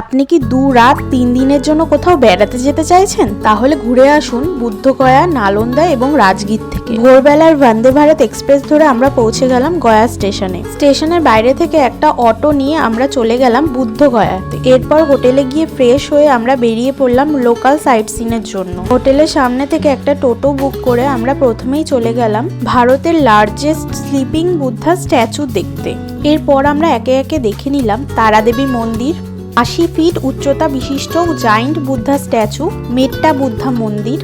আপনি কি দু রাত তিন দিনের জন্য কোথাও বেড়াতে যেতে চাইছেন? তাহলে ঘুরে আসুন বুদ্ধগয়া, নালন্দা এবং রাজগীর থেকে। ভোরবেলার বন্দে ভারত এক্সপ্রেস ধরে আমরা পৌঁছে গেলাম গয়া স্টেশনে। স্টেশনের বাইরে থেকে একটা অটো নিয়ে আমরা চলে গেলাম বুদ্ধগয়াতে। এরপর হোটেলে গিয়ে ফ্রেশ হয়ে আমরা বেরিয়ে পড়লাম লোকাল সাইট সিনের জন্য। হোটেলের সামনে থেকে একটা টোটো বুক করে আমরা প্রথমেই চলে গেলাম ভারতের লার্জেস্ট স্লিপিং বুদ্ধা স্ট্যাচু দেখতে। এরপর আমরা একে একে দেখে নিলাম তারাদেবী মন্দির আশি ফিট উচ্চতা বিশিষ্ট জায়েন্ট বুদ্ধা স্ট্যাচু মেট্টা বুদ্ধা মন্দির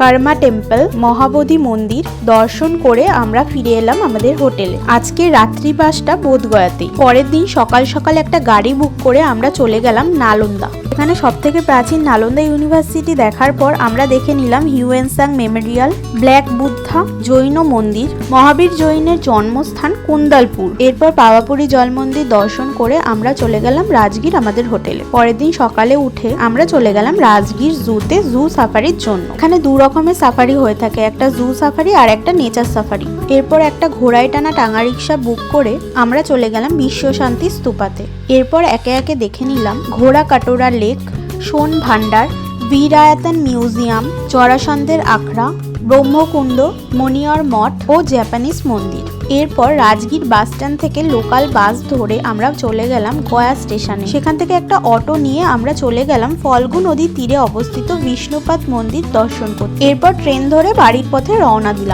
কর্মা টেম্পল, মহাবোধি মন্দির দর্শন করে আমরা ফিরে এলাম আমাদের হোটেলে। আজকে রাত্রি রাত্রিবাসটা বোধগয়াতেই পরের দিন সকাল সকাল একটা গাড়ি বুক করে আমরা চলে গেলাম নালন্দা। এখানে সব থেকে প্রাচীন নালন্দা ইউনিভার্সিটি দেখার পর আমরা দেখে নিলাম Hiuen Tsang memorial, black Buddha, Jain মন্দির, মহাবীর জৈনের জন্মস্থান কুন্দালপুর। এরপর পাওয়াপুরি জল মন্দির দর্শন করে আমরা চলে গেলাম রাজগীর আমাদের হোটেলে। পরের দিন সকালে উঠে আমরা চলে গেলাম রাজগীর জুতে জু সাফারির জন্য। এখানে দু রকমের সাফারি হয়ে থাকে, একটা জু সাফারি আর একটা নেচার সাফারি। এরপর একটা ঘোড়ায় টানা টাঙা রিক্সা বুক করে আমরা চলে গেলাম বিশ্ব শান্তি স্তূপাতে। এরপর একে একে দেখে নিলাম ঘোড়া কাটোরা লেক, সোন ভান্ডার বীরায়াতন মিউজিয়াম চরাসন্ধের আখড়া, ব্রহ্মকুণ্ড মনিয়র মঠ ও জাপানিজ মন্দির। এরপর রাজগীর বাস স্ট্যান্ড থেকে লোকাল বাস ধরে আমরা চলে গেলাম গয়া স্টেশনে। সেখান থেকে একটা অটো নিয়ে আমরা চলে গেলাম ফল্গু নদীর তীরে অবস্থিত বিষ্ণুপাত মন্দির দর্শন করতে। এরপর ট্রেন ধরে বাড়ির পথে রওনা দিলাম।